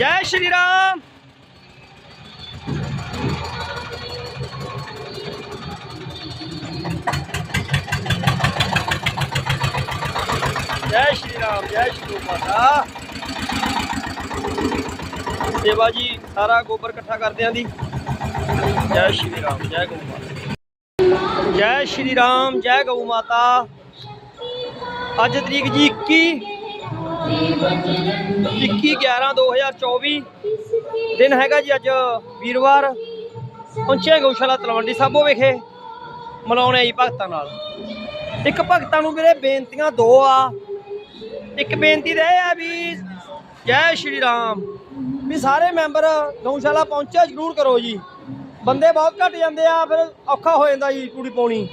ਜੈ ਸ਼੍ਰੀ ਰਾਮ। ਜੈ ਸ਼੍ਰੀ ਰਾਮ, ਜੈ ਸ਼੍ਰੀ ਮਾਤਾ ਸੇਵਾ ਜੀ ਸਾਰਾ ਗੋਬਰ ਇਕੱਠਾ ਕਰਦੇ ਆਂ ਦੀ। ਜੈ ਸ਼੍ਰੀ ਰਾਮ, ਜੈ ਗਊ ਮਾਤਾ ਜੈ ਸ਼੍ਰੀ ਰਾਮ, ਜੈ ਗਊ ਮਾਤਾ। ਅੱਜ ਤਰੀਕ ਜੀ 21 21 11 2024 ਦਿਨ ਹੈਗਾ ਜੀ ਅੱਜ ਵੀਰਵਾਰ ਪਹੁੰਚਿਆ ਗਊਸ਼ਾਲਾ ਤਲਵੰਡੀ ਸਾਬੋ ਵਿਖੇ ਮਨਾਉਣੇ ਜੀ ਭਗਤਾਂ ਨਾਲ। ਇੱਕ ਭਗਤਾਂ ਨੂੰ ਮੇਰੇ ਬੇਨਤੀਆਂ ਦੋ ਆ। ਇੱਕ ਬੇਨਤੀ ਤਾਂ ਇਹ ਆ ਵੀ ਜੈ ਸ਼੍ਰੀ ਰਾਮ। ਵੀ ਸਾਰੇ ਮੈਂਬਰ ਗਊਸ਼ਾਲਾ ਪਹੁੰਚਿਆ ਜ਼ਰੂਰ ਕਰੋ ਜੀ। ਬੰਦੇ ਬਹੁਤ ਘਟ ਜਾਂਦੇ ਆ, ਫਿਰ ਔਖਾ ਹੋ ਜਾਂਦਾ ਜੀ ਕੁੜੀ ਪਾਉਣੀ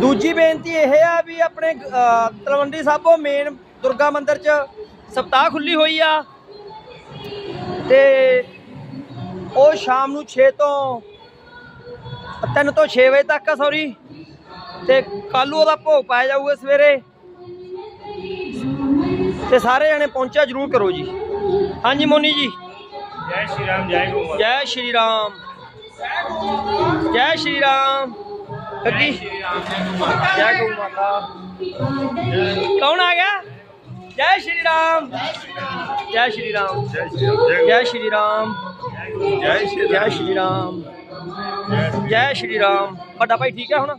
ਦੂਜੀ ਬੇਨਤੀ ਇਹ ਆ ਵੀ ਆਪਣੇ ਤਲਵੰਡੀ ਸਾਬੋ ਮੇਨ ਦੁਰਗਾ ਮੰਦਿਰ 'ਚ ਸਪਤਾਹ ਖੁੱਲੀ ਹੋਈ ਆ। ਤੇ ਉਹ ਸ਼ਾਮ ਨੂੰ 6 ਤੋਂ 3 ਤੋਂ 6 ਵਜੇ ਤੱਕ ਆ ਸੌਰੀ ਤੇ ਕੱਲੂ ਉਹਦਾ ਭੋਗ ਪਾਇਆ ਜਾਊਗਾ ਸਵੇਰੇ। ਤੇ ਸਾਰੇ ਜਣੇ ਪਹੁੰਚਿਆ ਜ਼ਰੂਰ ਕਰੋ ਜੀ। ਹਾਂਜੀ ਮੋਨੀ ਜੀ। ਜੈ ਸ਼੍ਰੀ ਰਾਮ ਜੈ ਗਊ ਮਾਤਾ ਜੈ ਸ਼੍ਰੀ ਰਾਮ। ਜੈ ਸ਼੍ਰੀ ਰਾਮ ਜੈ ਗਊ ਮਾਤਾ। ਕੌਣ ਆ ਗਿਆ? ਜੈ ਸ਼੍ਰੀ ਰਾਮ। ਜੈ ਸ਼੍ਰੀ ਰਾਮ। ਜੈ ਸ਼੍ਰੀ ਰਾਮ। ਜੈ ਸ਼੍ਰੀ ਰਾਮ। ਜੈ ਸ਼੍ਰੀ ਰਾਮ। ਜੈ ਸ਼੍ਰੀ ਰਾਮ। ਵੱਡਾ ਭਾਈ ਠੀਕ ਹੈ ਹੁਣ?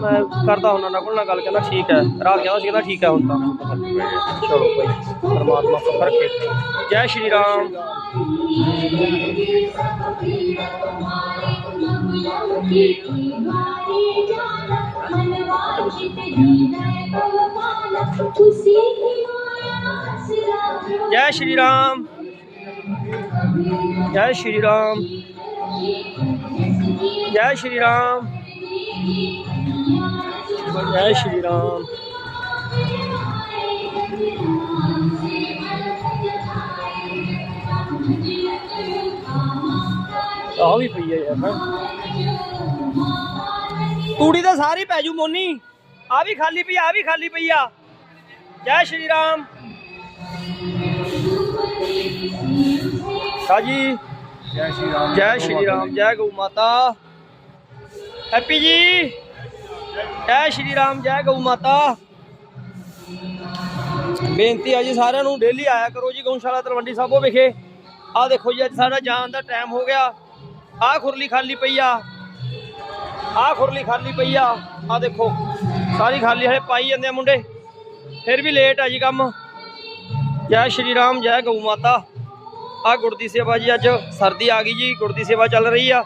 ਮੈਂ ਕਰਦਾ ਹੁਣ ਉਹਨਾਂ ਕੋਲ ਨਾਲ ਗੱਲ ਕਹਿੰਦਾ ਠੀਕ ਹੈ। ਰਾਤ ਕਹਿੰਦਾ ਸੀ ਕਹਿੰਦਾ ਠੀਕ ਹੈ ਹੁਣ ਤਾਂ। ਚਲੋ ਭਾਈ ਪਰਮਾਤਮਾ ਸੁਖ ਰੱਖੇ ਜੈ ਸ਼੍ਰੀ ਰਾਮ। ਜੈ ਸ਼੍ਰੀ ਰਾਮ ਜੈ ਸ਼੍ਰੀ ਰਾਮ ਜੈ ਸ਼੍ਰੀ ਰਾਮ ਜੈ ਸ਼੍ਰੀ ਰਾਮ ਆ ਵੀ ਪਈ ਹੈ ਯਾਰ ਹੈਂ। ਤੂੜੀ ਤਾਂ ਸਾਰੀ ਪੈ ਜੂ ਮੋਨੀ ਆ ਵੀ ਖਾਲੀ ਪਈ ਆ ਵੀ ਖਾਲੀ ਪਈ ਆ ਜੈ ਸ਼੍ਰੀ ਰਾਮ। ਸਾਜੀ। ਜੈ ਸ਼੍ਰੀ ਰਾਮ। ਜੈ ਸ਼੍ਰੀ ਰਾਮ ਜੈ ਗਊ ਮਾਤਾ। ਹੈਪੀ ਜੀ। ਜੈ ਸ਼੍ਰੀ ਰਾਮ ਜੈ ਗਊ ਮਾਤਾ। ਬੇਨਤੀ ਆ ਜੀ ਸਾਰਿਆਂ ਨੂੰ ਡੇਲੀ ਆਇਆ ਕਰੋ ਜੀ ਗਊਸ਼ਾਲਾ ਤਲਵੰਡੀ ਸਾਬੋ ਵਿਖੇ। ਆ ਦੇਖੋ ਜੀ ਅੱਜ ਸਾਡਾ ਜਾਣ ਦਾ ਟਾਈਮ ਹੋ ਗਿਆ। ਆ ਖੁਰਲੀ ਖਾਲੀ ਪਈ ਆ। ਆ ਖੁਰਲੀ ਖਾਲੀ ਪਈ ਆ। ਆ ਦੇਖੋ ਸਾਰੀ ਖਾਲੀ ਹਲੇ ਪਾਈ ਜਾਂਦੇ ਆ ਮੁੰਡੇ। ਫਿਰ ਵੀ ਲੇਟ ਆ ਜੀ ਕੰਮ। ਜੈ ਸ਼੍ਰੀ ਰਾਮ, ਜੈ ਗਊ ਮਾਤਾ। ਆ ਗੁੜ ਦੀ ਸੇਵਾ ਜੀ ਅੱਜ ਸਰਦੀ ਆ ਗਈ ਜੀ, ਗੁੜ ਦੀ ਸੇਵਾ ਚੱਲ ਰਹੀ ਆ।